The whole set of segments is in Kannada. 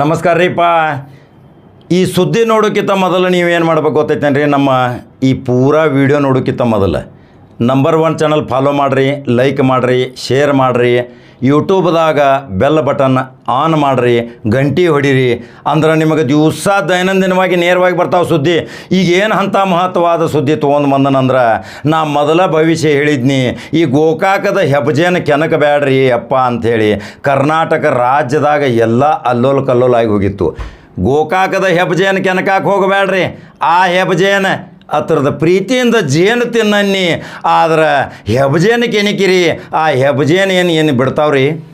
ನಮಸ್ಕಾರ ರೀಪ್ಪ ಈ ಸುದ್ದಿ ನೋಡೋಕ್ಕಿಂತ ಮೊದಲು ನೀವೇನು ಮಾಡ್ಬೇಕು ಗೊತ್ತೈತೇನ್ರಿ? ನಮ್ಮ ಈ ಪೂರಾ ವಿಡಿಯೋ ನೋಡೋಕ್ಕಿಂತ ಮೊದಲು. ನಂಬರ್ ಒನ್ ಚಾನಲ್ ಫಾಲೋ ಮಾಡಿರಿ ಲೈಕ್ ಮಾಡಿರಿ ಶೇರ್ ಮಾಡಿರಿ. ಯೂಟ್ಯೂಬ್ದಾಗ ಬೆಲ್ ಬಟನ್ ಆನ್ ಮಾಡಿರಿ ಗಂಟಿ ಹೊಡೀರಿ. ಅಂದ್ರೆ ನಿಮಗೆ ದಿವಸ ದೈನಂದಿನವಾಗಿ ನೇರವಾಗಿ ಬರ್ತಾವೆ ಸುದ್ದಿ. ಈಗ ಏನು ಅಂಥ ಮಹತ್ವವಾದ ಸುದ್ದಿ ತೊಗೊಂಡು ಬಂದನಂದ್ರೆ ನಾ ಮೊದಲ ಭವಿಷ್ಯ ಹೇಳಿದ್ನಿ, ಈ ಗೋಕಾಕದ ಹೆಬ್ಜೇನ ಕೆನಕ ಬ್ಯಾಡ್ರಿ ಅಪ್ಪ ಅಂಥೇಳಿ ಕರ್ನಾಟಕ ರಾಜ್ಯದಾಗ ಎಲ್ಲ ಅಲ್ಲೋಲ ಕಲ್ಲೋಲಾಗಿ ಹೋಗಿತ್ತು. ಗೋಕಾಕದ ಹೆಬ್ಜೇನ ಕೆನಕಾಕ ಹೋಗಬೇಡ್ರಿ ಆ ಹೆಬ್ಜೇನ ಹತ್ರದ ಪ್ರೀತಿಯಿಂದ ಜೇನು ತಿನ್ನನ್ನಿ. ಆದ್ರೆ ಹೆಬ್ಜೇನು ಎನಿಕಿರಿ ಆ ಹೆಬ್ಜೇನು ಏನು ಏನು ಬಿಡ್ತಾವ್ರಿ?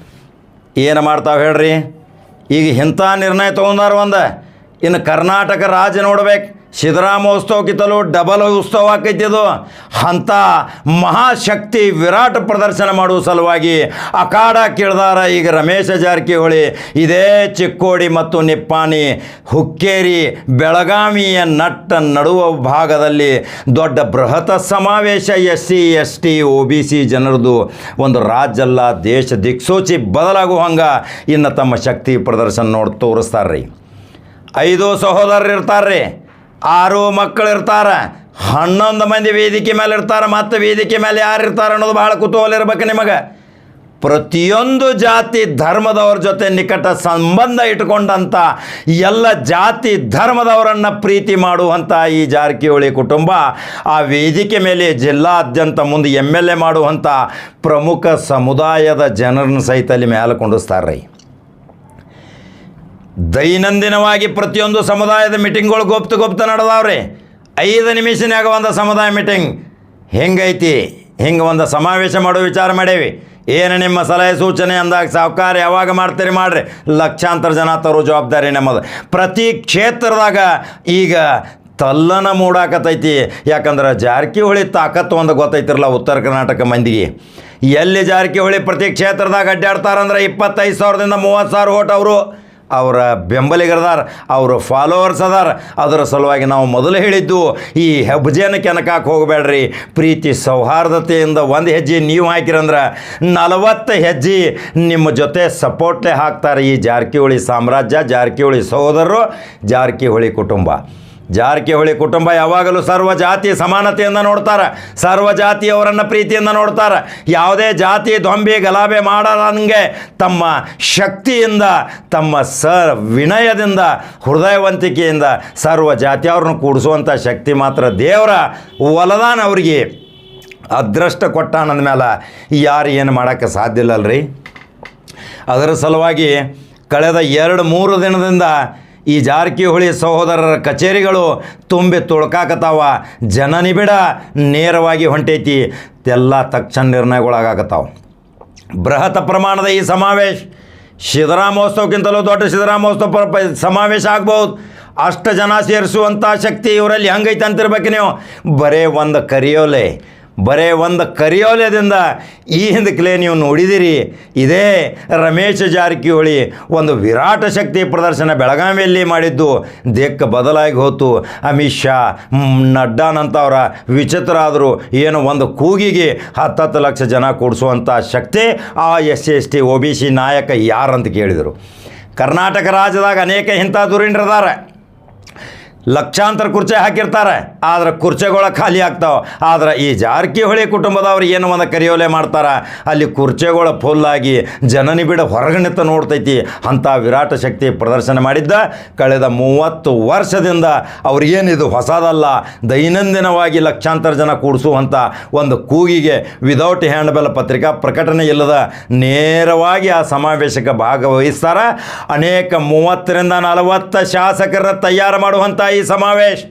ಏನು ಮಾಡ್ತಾವೆ ಹೇಳ್ರಿ? ಈಗ ಇಂಥ ನಿರ್ಣಯ ತೊಗೊಂಡಾರ ಒಂದು. ಇನ್ನು ಕರ್ನಾಟಕ ರಾಜ್ಯ ನೋಡ್ಬೇಕು. ಸಿದ್ದರಾಮೋತ್ಸವಕ್ಕಿಂತಲೂ ಡಬಲ್ ಉತ್ಸವ ಆಕೈತಿದು ಅಂಥ ಮಹಾಶಕ್ತಿ ವಿರಾಟ್ ಪ್ರದರ್ಶನ ಮಾಡುವ ಸಲುವಾಗಿ ಅಖಾಡ ಕೇಳ್ದಾರ ಈಗ ರಮೇಶ ಜಾರಕಿಹೊಳಿ, ಇದೇ ಚಿಕ್ಕೋಡಿ ಮತ್ತು ನಿಪ್ಪಾಣಿ, ಹುಕ್ಕೇರಿ, ಬೆಳಗಾವಿಯ ನಟ್ಟ ನಡುವ ಭಾಗದಲ್ಲಿ ದೊಡ್ಡ ಬೃಹತ್ ಸಮಾವೇಶ. S C S T O B C ಜನರದು ಒಂದು ರಾಜ್ಯಲ್ಲ, ದೇಶ ದಿಕ್ಸೂಚಿ ಬದಲಾಗುವ ಹಂಗೆ ಇನ್ನು ತಮ್ಮ ಶಕ್ತಿ ಪ್ರದರ್ಶನ ನೋಡಿ ತೋರಿಸ್ತಾರ್ರಿ. ಐದು ಸಹೋದರರು ಇರ್ತಾರೆ ಆರು ಮಕ್ಕಳು ಇರ್ತಾರೆ, ಹನ್ನೊಂದು ಮಂದಿ ವೇದಿಕೆ ಮೇಲೆ ಇರ್ತಾರೆ, ಮತ್ತು ವೇದಿಕೆ ಮೇಲೆ ಯಾರು ಇರ್ತಾರೆ ಅನ್ನೋದು ಭಾಳ ಕುತೂಹಲ ಇರ್ಬೇಕು ನಿಮಗೆ. ಪ್ರತಿಯೊಂದು ಜಾತಿ ಧರ್ಮದವ್ರ ಜೊತೆ ನಿಕಟ ಸಂಬಂಧ ಇಟ್ಕೊಂಡಂಥ ಎಲ್ಲ ಜಾತಿ ಧರ್ಮದವರನ್ನು ಪ್ರೀತಿ ಮಾಡುವಂಥ ಈ ಜಾರಕಿಹೊಳಿ ಕುಟುಂಬ, ಆ ವೇದಿಕೆ ಮೇಲೆ ಜಿಲ್ಲಾದ್ಯಂತ ಮುಂದೆ ಎಂ ಎಲ್ ಎ ಮಾಡುವಂಥ ಪ್ರಮುಖ ಸಮುದಾಯದ ಜನರನ್ನು ಸಹಿತ ಅಲ್ಲಿ ಮೇಲೆ ಕೊಂಡಿಸ್ತಾರೆ ದೈನಂದಿನವಾಗಿ ಪ್ರತಿಯೊಂದು ಸಮುದಾಯದ ಮೀಟಿಂಗ್ಗಳು ಗುಪ್ತ ಗುಪ್ತ ನಡೆದಾವ್ರಿ. ಐದು ನಿಮಿಷನಾಗ ಒಂದು ಸಮುದಾಯ ಮೀಟಿಂಗ್. ಹೆಂಗೈತಿ? ಹಿಂಗೆ ಒಂದು ಸಮಾವೇಶ ಮಾಡೋ ವಿಚಾರ ಮಾಡೇವಿ. ಏನು ನಿಮ್ಮ ಸಲಹೆ ಸೂಚನೆ ಅಂದಾಗ ಸಾವುಕಾರ ಯಾವಾಗ ಮಾಡ್ತೀರಿ ಮಾಡ್ರಿ. ಲಕ್ಷಾಂತರ ಜನ ತರೋ ಜವಾಬ್ದಾರಿ ನಮ್ಮದು. ಪ್ರತಿ ಕ್ಷೇತ್ರದಾಗ ಈಗ ತಲ್ಲನ ಮೂಡಾಕತೈತಿ. ಯಾಕಂದ್ರೆ ಜಾರಕಿಹೊಳಿ ತಾಕತ್ತು ಒಂದು ಗೊತ್ತೈತಿರಲ್ಲ ಉತ್ತರ ಕರ್ನಾಟಕ ಮಂದಿಗೆ. ಎಲ್ಲಿ ಜಾರಕಿಹೊಳಿ ಪ್ರತಿ ಕ್ಷೇತ್ರದಾಗ ಅಡ್ಡಾಡ್ತಾರಂದ್ರೆ ಇಪ್ಪತ್ತೈದು ಸಾವಿರದಿಂದ ಮೂವತ್ತು ಸಾವಿರ ಓಟ್ ಅವರು. ಅವರ ಬೆಂಬಲಿಗರದಾರ, ಅವರು ಫಾಲೋವರ್ಸ್ ಅದಾರ. ಅದರ ಸಲುವಾಗಿ ನಾವು ಮೊದಲು ಹೇಳಿದ್ದು, ಈ ಹೆಬ್ಬಜೇನ ಕೆನಕಾಕ್ ಹೋಗಬೇಡ್ರಿ. ಪ್ರೀತಿ ಸೌಹಾರ್ದತೆಯಿಂದ ಒಂದು ಹೆಜ್ಜೆ ನೀವು ಹಾಕಿರಂದ್ರೆ ನಲವತ್ತು ಹೆಜ್ಜೆ ನಿಮ್ಮ ಜೊತೆ ಸಪೋರ್ಟೇ ಹಾಕ್ತಾರೆ ಈ ಜಾರಕಿಹೊಳಿ ಸಾಮ್ರಾಜ್ಯ, ಜಾರಕಿಹೊಳಿ ಸಹೋದರರು, ಜಾರಕಿಹೊಳಿ ಕುಟುಂಬ. ಜಾರಕಿಹೊಳಿ ಕುಟುಂಬ ಯಾವಾಗಲೂ ಸರ್ವ ಜಾತಿ ಸಮಾನತೆಯಿಂದ ನೋಡ್ತಾರೆ. ಸರ್ವ ಜಾತಿಯವರನ್ನು ಪ್ರೀತಿಯಿಂದ ನೋಡ್ತಾರೆ. ಯಾವುದೇ ಜಾತಿ ದೊಂಬಿ ಗಲಾಭೆ ಮಾಡದಂಗೆ ತಮ್ಮ ಶಕ್ತಿಯಿಂದ, ತಮ್ಮ ಸ ವಿನಯದಿಂದ, ಹೃದಯವಂತಿಕೆಯಿಂದ ಸರ್ವ ಜಾತಿಯವ್ರನ್ನ ಕೂಡಿಸುವಂಥ ಶಕ್ತಿ ಮಾತ್ರ ದೇವರ ಒಲದಾನ ಅವ್ರಿಗೆ. ಅದೃಷ್ಟ ಕೊಟ್ಟ ಮೇಲೆ ಯಾರು ಏನು ಮಾಡೋಕ್ಕೆ ಸಾಧ್ಯ ಇಲ್ಲಲ್ರಿ? ಅದರ ಸಲುವಾಗಿ ಕಳೆದ ಎರಡು ಮೂರು ದಿನದಿಂದ ಈ ಜಾರಕಿಹೊಳಿ ಸಹೋದರರ ಕಚೇರಿಗಳು ತುಂಬಿ ತುಳ್ಕಾಕತ್ತಾವ. ಜನನಿಬಿಡ ನೇರವಾಗಿ ಹೊಂಟೈತಿ. ಎಲ್ಲ ತಕ್ಷಣ ನಿರ್ಣಯಗಳಾಗತ್ತಾವ ಬೃಹತ್ ಪ್ರಮಾಣದ ಈ ಸಮಾವೇಶ ಸಿದ್ದರಾಮೋತ್ಸವಕ್ಕಿಂತಲೂ ದೊಡ್ಡ ಸಿದ್ದರಾಮೋತ್ಸವ ಸಮಾವೇಶ ಆಗ್ಬೋದು ಅಷ್ಟು ಜನ ಸೇರಿಸುವಂಥ ಶಕ್ತಿ ಇವರಲ್ಲಿ ಹೆಂಗೈತೆ ಅಂತಿರ್ಬೇಕು ನೀವು? ಬರೇ ಒಂದು ಕರಿಯೋಲೆ. ಬರೇ ಒಂದು ಕರಿಯೋಲೆದಿಂದ ಈ ಹಿಂದಕ್ಕೆ ನೀವು ನೋಡಿದಿರಿ. ಇದೇ ರಮೇಶ್ ಜಾರಕಿಹೊಳಿ ಒಂದು ವಿರಾಟ ಶಕ್ತಿ ಪ್ರದರ್ಶನ ಬೆಳಗಾವಿಯಲ್ಲಿ ಮಾಡಿದ್ದು. ದೇಕ್ಕ ಬದಲಾಗಿ ಹೋತು. ಅಮಿತ್ ಶಾ ನಡ್ಡಾನಂತವರ ವಿಚಿತ್ರ ಆದರೂ ಏನು ಒಂದು ಕೂಗಿಗೆ ಹತ್ತತ್ತು ಲಕ್ಷ ಜನ ಕೂಡಿಸುವಂಥ ಶಕ್ತಿ ಆ S C, S T O B C ನಾಯಕ ಯಾರಂತ ಕೇಳಿದರು. ಕರ್ನಾಟಕ ರಾಜ್ಯದಾಗ ಅನೇಕ ಇಂಥ ದುರೀಣರದಾರೆ ಲಕ್ಷಾಂತರ ಕುರ್ಚೆ ಹಾಕಿರ್ತಾರೆ, ಆದ್ರೆ ಕುರ್ಚೆಗಳ ಖಾಲಿ ಆಗ್ತಾವೆ. ಆದ್ರೆ ಈ ಜಾರಕಿಹೊಳಿ ಕುಟುಂಬದವ್ರು ಏನು ಒಂದು ಕರಿಯೋಲೆ ಮಾಡ್ತಾರೆ? ಅಲ್ಲಿ ಕುರ್ಚೆಗಳ ಫುಲ್ಲಾಗಿ ಜನನಿಬಿಡ ಹೊರಗಣಿತ ನೋಡ್ತೈತಿ. ಅಂಥ ವಿರಾಟ ಶಕ್ತಿ ಪ್ರದರ್ಶನ ಮಾಡಿದ್ದ. ಕಳೆದ ಮೂವತ್ತು ವರ್ಷದಿಂದ ಅವ್ರಿಗೇನಿದು ಹೊಸದಲ್ಲ, ದೈನಂದಿನವಾಗಿ ಲಕ್ಷಾಂತರ ಜನ ಕೂಡಿಸುವಂಥ ಒಂದು ಕೂಗಿಗೆ ವಿದೌಟ್ ಹ್ಯಾಂಡ್ಬೆಲ್ ಪತ್ರಿಕಾ ಪ್ರಕಟಣೆ ಇಲ್ಲದ ನೇರವಾಗಿ ಆ ಸಮಾವೇಶಕ್ಕೆ ಭಾಗವಹಿಸ್ತಾರೆ. ಅನೇಕ ಮೂವತ್ತರಿಂದ ನಲವತ್ತು ಶಾಸಕರ ತಯಾರು ಮಾಡುವಂಥ ಈ ಸಮಾವೇಶ.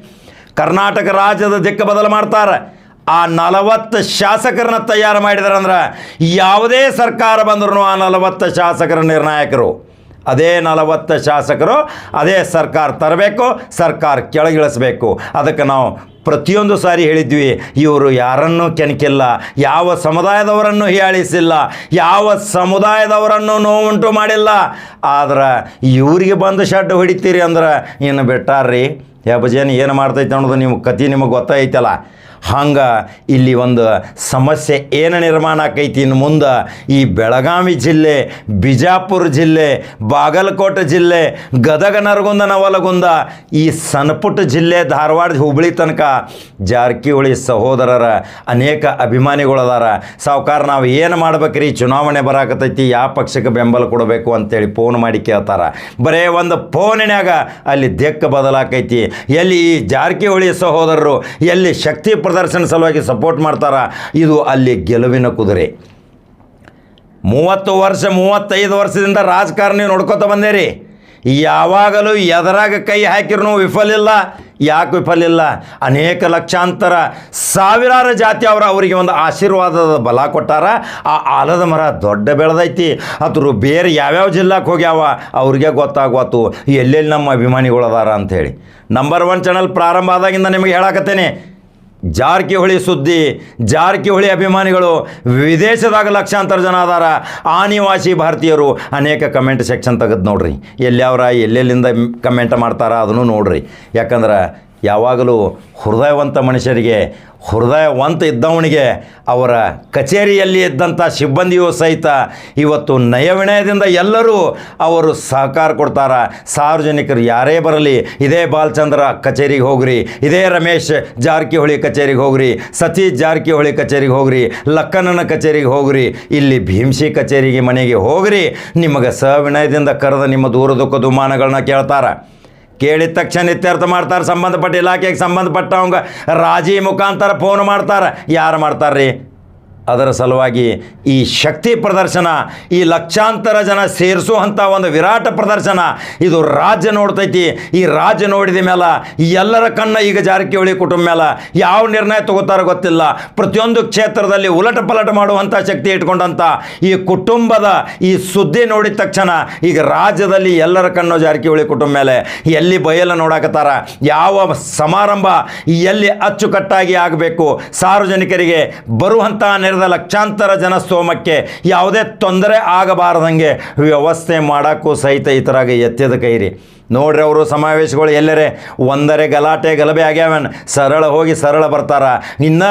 ಕರ್ನಾಟಕ ರಾಜ್ಯದ ದಿಕ್ಕ ಬದಲು ಮಾಡ್ತಾರೆ. ಆ ನಲವತ್ತು ಶಾಸಕರನ್ನ ತಯಾರು ಮಾಡಿದಾರಂದ್ರೆ ಯಾವುದೇ ಸರ್ಕಾರ ಬಂದರೂ ಆ ನಲವತ್ತು ಶಾಸಕರ ನಿರ್ಣಾಯಕರು. ಅದೇ ನಲವತ್ತು ಶಾಸಕರು, ಅದೇ ಸರ್ಕಾರ ತರಬೇಕು, ಸರ್ಕಾರ ಕೆಳಗಿಳಿಸ್ಬೇಕು. ಅದಕ್ಕೆ ನಾವು ಪ್ರತಿಯೊಂದು ಸಾರಿ ಹೇಳಿದ್ವಿ, ಇವರು ಯಾರನ್ನು ಕೆಣಕಿಲ್ಲ, ಯಾವ ಸಮುದಾಯದವರನ್ನು ಹೀಯಾಳಿಸಿಲ್ಲ, ಯಾವ ಸಮುದಾಯದವರನ್ನು ನೋವುಂಟು ಮಾಡಿಲ್ಲ. ಆದ್ರೆ ಇವರಿಗೆ ಬಂದು ಶಡ್ಡು ಹೊಡಿತೀರಿ ಅಂದ್ರೆ, ಇನ್ನು ಬಿಟ್ಟಾರ್ರಿ. ಹೆಬ್ಬಜೇನು ಏನು ಮಾಡ್ತೈತೆ ಅನ್ನೋದು ನಿಮ್ಗೆ ಕತಿ ನಿಮಗೆ ಗೊತ್ತೈತಲ್ಲ ಹಂಗೆ ಇಲ್ಲಿ ಒಂದು ಸಮಸ್ಯೆ ಏನು ನಿರ್ಮಾಣ ಆಕೈತಿ ಇನ್ನು ಮುಂದೆ ಈ ಬೆಳಗಾವಿ ಜಿಲ್ಲೆ, ಬಿಜಾಪುರ ಜಿಲ್ಲೆ, ಬಾಗಲಕೋಟೆ ಜಿಲ್ಲೆ ಗದಗ ನರಗುಂದ ನವಲಗುಂದ, ಈ ಸಣ್ಣಪುಟ್ಟ ಜಿಲ್ಲೆ ಧಾರವಾಡ ಹುಬ್ಬಳ್ಳಿ ತನಕ ಜಾರಕಿಹೊಳಿ ಸಹೋದರರ ಅನೇಕ ಅಭಿಮಾನಿಗಳದಾರ ಸಾವುಕಾರ, ನಾವು ಏನು ಮಾಡ್ಬೇಕ್ರಿ? ಚುನಾವಣೆ ಬರಾಕತೈತಿ ಯಾವ ಪಕ್ಷಕ್ಕೆ ಬೆಂಬಲ ಕೊಡಬೇಕು ಅಂತೇಳಿ ಫೋನ್ ಮಾಡಿ ಕೇಳ್ತಾರ. ಬರೇ ಒಂದು ಫೋನಿನಾಗ ಅಲ್ಲಿ ದೆಕ್ಕ ಬದಲಾಕೈತಿ. ಎಲ್ಲಿ ಈ ಜಾರಕಿಹೊಳಿ ಸಹೋದರರು, ಎಲ್ಲಿ ಶಕ್ತಿ ಪ್ರದರ್ಶನ ಸಲುವಾಗಿ ಸಪೋರ್ಟ್ ಮಾಡ್ತಾರೆ? ಇದು ಅಲ್ಲಿ ಗೆಲುವಿನ ಕುದುರೆ. ಮೂವತ್ತು ವರ್ಷ, ಮೂವತ್ತೈದು ವರ್ಷದಿಂದ ರಾಜಕಾರಣಿ ನೋಡ್ಕೊತ ಬಂದೇರಿ. ಯಾವಾಗಲೂ ಎದರಾಗ ಕೈ ಹಾಕಿರೂ ವಿಫಲ ಇಲ್ಲ. ಯಾಕೆ ವಿಫಲ ಇಲ್ಲ? ಅನೇಕ ಲಕ್ಷಾಂತರ ಸಾವಿರಾರು ಜಾತಿ ಅವರ ಅವರಿಗೆ ಒಂದು ಆಶೀರ್ವಾದದ ಬಲ ಕೊಟ್ಟಾರ. ಆ ಆಲದ ಮರ ದೊಡ್ಡ ಬೆಳೆದೈತಿ. ಅದ್ರ ಬೇರೆ ಯಾವ್ಯಾವ ಜಿಲ್ಲಾಕ್ಕೆ ಹೋಗ್ಯಾವ? ಅವ್ರಿಗೆ ಗೊತ್ತಾಗ್ವತ್ತು ಎಲ್ಲೆಲ್ಲಿ ನಮ್ಮ ಅಭಿಮಾನಿಗಳು ಅದಾರ ಅಂಥೇಳಿ ನಂಬರ್ ಒನ್ ಚಾನಲ್ ಪ್ರಾರಂಭ ಆದಾಗಿಂದ ನಿಮಗೆ ಹೇಳಕತ್ತೇನೆ. ಜಾರಕಿಹೊಳಿ ಸುದ್ದಿ, ಜಾರಕಿಹೊಳಿ ಅಭಿಮಾನಿಗಳು, ವಿದೇಶದಾಗ ಲಕ್ಷಾಂತರ ಜನ ಅದಾರ. ಆ ನಿವಾಸಿ ಭಾರತೀಯರು ಅನೇಕ ಕಮೆಂಟ್ ಸೆಕ್ಷನ್ ತೆಗೆದು ನೋಡ್ರಿ. ಎಲ್ಲಿಯವ್ರ ಎಲ್ಲೆಲ್ಲಿಂದ ಕಮೆಂಟ್ ಮಾಡ್ತಾರ ಅದನ್ನು ನೋಡ್ರಿ. ಯಾಕಂದ್ರೆ ಯಾವಾಗಲೂ ಹೃದಯವಂತ ಮನುಷ್ಯರಿಗೆ, ಹೃದಯವಂತ ಇದ್ದವನಿಗೆ, ಅವರ ಕಚೇರಿಯಲ್ಲಿ ಇದ್ದಂಥ ಸಿಬ್ಬಂದಿಯೂ ಸಹಿತ ಇವತ್ತು ನಯವಿನಯದಿಂದ ಎಲ್ಲರೂ ಅವರು ಸಹಕಾರ ಕೊಡ್ತಾರ. ಸಾರ್ವಜನಿಕರು ಯಾರೇ ಬರಲಿ, ಇದೇ ಬಾಲಚಂದ್ರ ಕಚೇರಿಗೆ ಹೋಗ್ರಿ, ಇದೇ ರಮೇಶ್ ಜಾರಕಿಹೊಳಿ ಕಚೇರಿಗೆ ಹೋಗ್ರಿ, ಸತೀಶ್ ಜಾರಕಿಹೊಳಿ ಕಚೇರಿಗೆ ಹೋಗ್ರಿ ಲಕ್ಕನನ ಕಚೇರಿಗೆ ಹೋಗ್ರಿ, ಇಲ್ಲಿ ಭೀಮ್ಸಿ ಕಚೇರಿಗೆ ಮನೆಗೆ ಹೋಗ್ರಿ, ನಿಮಗೆ ಸವಿನಯದಿಂದ ಕರೆದ ನಿಮ್ಮ ದೂರ ದುಃಖ ದುಮಾನಗಳನ್ನ ಕೇಳ್ತಾರ. ಕೇಳಿದ ತಕ್ಷಣ ಇತ್ಯರ್ಥ ಮಾಡ್ತಾರೆ ಸಂಬಂಧಪಟ್ಟ ಇಲಾಖೆಗೆ ಸಂಬಂಧಪಟ್ಟವಂಗ ರಾಜಿ ಮುಖಾಂತರ ಫೋನ್ ಮಾಡ್ತಾರೆ. ಯಾರು ಮಾಡ್ತಾರ್ರಿ? ಅದರ ಸಲುವಾಗಿ ಈ ಶಕ್ತಿ ಪ್ರದರ್ಶನ, ಈ ಲಕ್ಷಾಂತರ ಜನ ಸೇರಿಸುವಂಥ ಒಂದು ವಿರಾಟ ಪ್ರದರ್ಶನ ಇದು ರಾಜ್ಯ ನೋಡ್ತೈತಿ. ಈ ರಾಜ್ಯ ನೋಡಿದ ಮೇಲೆ ಎಲ್ಲರ ಕಣ್ಣ ಈಗ ಜಾರಕಿಹೊಳಿ ಕುಟುಂಬ ಮೇಲೆ ಯಾವ ನಿರ್ಣಯ ತಗೋತಾರೋ ಗೊತ್ತಿಲ್ಲ. ಪ್ರತಿಯೊಂದು ಕ್ಷೇತ್ರದಲ್ಲಿ ಉಲಟ ಪಲಟ ಮಾಡುವಂಥ ಶಕ್ತಿ ಇಟ್ಕೊಂಡಂಥ ಈ ಕುಟುಂಬದ ಈ ಸುದ್ದಿ ನೋಡಿದ ತಕ್ಷಣ ಈಗ ರಾಜ್ಯದಲ್ಲಿ ಎಲ್ಲರ ಕಣ್ಣು ಜಾರಕಿಹೊಳಿ ಕುಟುಂಬ ಮೇಲೆ ಎಲ್ಲಿ ಬಯಲು ನೋಡಾಕತ್ತಾರ, ಯಾವ ಸಮಾರಂಭ ಎಲ್ಲಿ ಅಚ್ಚುಕಟ್ಟಾಗಿ ಆಗಬೇಕು, ಸಾರ್ವಜನಿಕರಿಗೆ ಬರುವಂಥ ನೆರೆದ ಲಕ್ಷಾಂತರ ಜನ ಸ್ತೋಮಕ್ಕೆ ಯಾವುದೇ ತೊಂದರೆ ಆಗಬಾರದಂಗೆ ವ್ಯವಸ್ಥೆ ಮಾಡೋಕ್ಕೂ ಸಹಿತ ಈ ಥರಾಗ ಎತ್ತಿದ ಕೈರಿ. ನೋಡ್ರಿ ಅವರು ಸಮಾವೇಶಗಳು ಎಲ್ಲರೇ? ಒಂದರೆ ಗಲಾಟೆ ಗಲಭೆ ಆಗ್ಯಾವನ್. ಸರಳ ಹೋಗಿ ಸರಳ ಬರ್ತಾರ. ಇನ್ನು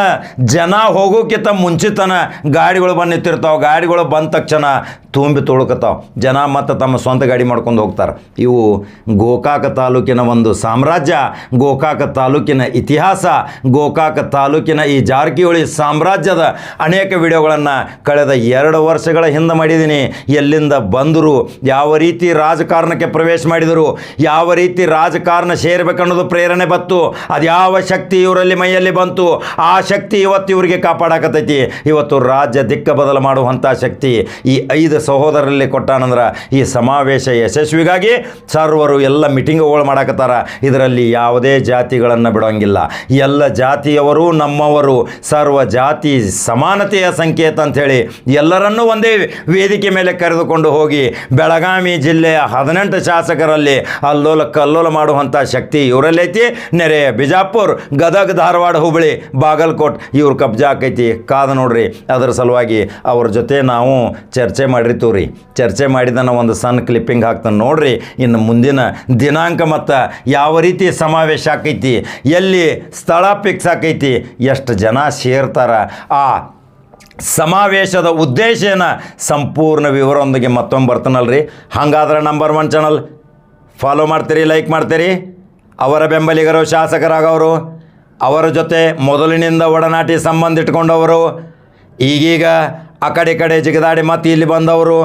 ಜನ ಹೋಗೋಕ್ಕಿಂತ ಮುಂಚಿತನ ಗಾಡಿಗಳು ಬಂದು ನಿಂತಿರ್ತಾವೆ. ಗಾಡಿಗಳು ಬಂದ ತಕ್ಷಣ ತುಂಬಿ ತುಳುಕತಾವೆ ಜನ ಮತ್ತು ತಮ್ಮ ಸ್ವಂತ ಗಾಡಿ ಮಾಡ್ಕೊಂಡು ಹೋಗ್ತಾರೆ. ಇವು ಗೋಕಾಕ ತಾಲೂಕಿನ ಒಂದು ಸಾಮ್ರಾಜ್ಯ. ಗೋಕಾಕ ತಾಲೂಕಿನ ಇತಿಹಾಸ. ಗೋಕಾಕ ತಾಲೂಕಿನ ಈ ಜಾರಕಿಹೊಳಿ ಸಾಮ್ರಾಜ್ಯದ ಅನೇಕ ವಿಡಿಯೋಗಳನ್ನು ಕಳೆದ ಎರಡು ವರ್ಷಗಳ ಹಿಂದೆ ಮಾಡಿದ್ದೀನಿ. ಎಲ್ಲಿಂದ ಬಂದರು, ಯಾವ ರೀತಿ ರಾಜಕಾರಣಕ್ಕೆ ಪ್ರವೇಶ ಮಾಡಿದರು, ಯಾವ ರೀತಿ ರಾಜಕಾರಣ ಸೇರಬೇಕನ್ನೋದು ಪ್ರೇರಣೆ ಬತ್ತು ಅದ್ಯಾವ ಶಕ್ತಿ ಇವರಲ್ಲಿ ಮೈಯಲ್ಲಿ ಬಂತು, ಆ ಶಕ್ತಿ ಇವತ್ತು ಇವರಿಗೆ ಕಾಪಾಡಕತ್ತೈತಿ. ಇವತ್ತು ರಾಜ್ಯ ದಿಕ್ಕ ಬದಲು ಮಾಡುವಂಥ ಶಕ್ತಿ ಈ ಐದು ಸಹೋದರರಲ್ಲಿ ಕೊಟ್ಟಾನಂದ್ರೆ ಈ ಸಮಾವೇಶ ಯಶಸ್ವಿಗಾಗಿ ಸರ್ವರು ಎಲ್ಲ ಮೀಟಿಂಗ್ಗಳು ಮಾಡಕತ್ತಾರ. ಇದರಲ್ಲಿ ಯಾವುದೇ ಜಾತಿಗಳನ್ನು ಬಿಡೋಂಗಿಲ್ಲ. ಎಲ್ಲ ಜಾತಿಯವರು ನಮ್ಮವರು, ಸರ್ವ ಜಾತಿ ಸಮಾನತೆಯ ಸಂಕೇತ ಅಂಥೇಳಿ ಎಲ್ಲರನ್ನೂ ಒಂದೇ ವೇದಿಕೆ ಮೇಲೆ ಕರೆದುಕೊಂಡು ಹೋಗಿ ಬೆಳಗಾವಿ ಜಿಲ್ಲೆಯ ಹದಿನೆಂಟು ಶಾಸಕರಲ್ಲಿ ಅಲ್ಲೋಲ ಕಲ್ಲೋಲ ಮಾಡುವಂಥ ಶಕ್ತಿ ಇವರಲ್ಲೈತಿ ನೆರೆಯ ಬಿಜಾಪುರ್, ಗದಗ, ಧಾರವಾಡ ಹುಬ್ಬಳ್ಳಿ ಬಾಗಲಕೋಟ್ ಇವ್ರ ಕಬ್ಜಾ ಆಕೈತಿ. ಕಾದ ನೋಡ್ರಿ, ಅದರ ಸಲುವಾಗಿ ಅವ್ರ ಜೊತೆ ನಾವು ಚರ್ಚೆ ಮಾಡಿರ್ತೀವಿ ರೀ ಚರ್ಚೆ ಮಾಡಿದನ ಒಂದು ಸಣ್ಣ ಕ್ಲಿಪ್ಪಿಂಗ್ ಹಾಕ್ತಾನೆ ನೋಡ್ರಿ. ಇನ್ನು ಮುಂದಿನ ದಿನಾಂಕ ಮತ್ತು ಯಾವ ರೀತಿ ಸಮಾವೇಶ ಆಕೈತಿ, ಎಲ್ಲಿ ಸ್ಥಳ ಫಿಕ್ಸ್ ಆಕೈತಿ, ಎಷ್ಟು ಜನ ಸೇರ್ತಾರ, ಆ ಸಮಾವೇಶದ ಉದ್ದೇಶ ಏನ ಸಂಪೂರ್ಣ ವಿವರೊಂದಿಗೆ ಮತ್ತೊಮ್ಮೆ ರೀ ಹಾಗಾದ್ರೆ ನಂಬರ್ ಒನ್ ಚಾನಲ್ ಫಾಲೋ ಮಾಡ್ತೀರಿ ಲೈಕ್ ಮಾಡ್ತೀರಿ. ಅವರ ಬೆಂಬಲಿಗರು, ಶಾಸಕರಾಗವರು, ಅವರ ಜೊತೆ ಮೊದಲಿನಿಂದ ಒಡನಾಟಿ ಸಂಬಂಧ ಇಟ್ಕೊಂಡವರು. ಈಗೀಗ ಆ ಕಡೆ ಕಡೆ ಜಿಗದಾಡಿ ಮತ್ತು ಇಲ್ಲಿ ಬಂದವರು.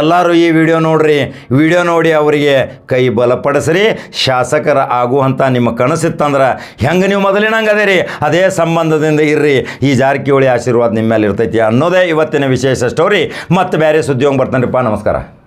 ಎಲ್ಲರೂ ಈ ವಿಡಿಯೋ ನೋಡ್ರಿ. ವಿಡಿಯೋ ನೋಡಿ ಅವರಿಗೆ ಕೈ ಬಲಪಡಿಸ್ರಿ. ಶಾಸಕರ ಆಗುವಂಥ ನಿಮ್ಮ ಕನಸಿತ್ತಂದ್ರೆ ಹೆಂಗೆ ನೀವು ಮೊದಲಿನಂಗೆ ಅದೇ ರೀ ಅದೇ ಸಂಬಂಧದಿಂದ ಇರ್ರಿ. ಈ ಜಾರಕಿಹೊಳಿ ಆಶೀರ್ವಾದ ನಿಮ್ಮ ಮೇಲೆ ಇರ್ತೈತಿ ಅನ್ನೋದೇ ಇವತ್ತಿನ ವಿಶೇಷ ಸ್ಟೋರಿ ಮತ್ತು ಬೇರೆ ಸುದ್ದಿ ಹೋಗಿ ಬರ್ತಾನೆ ನಮಸ್ಕಾರ.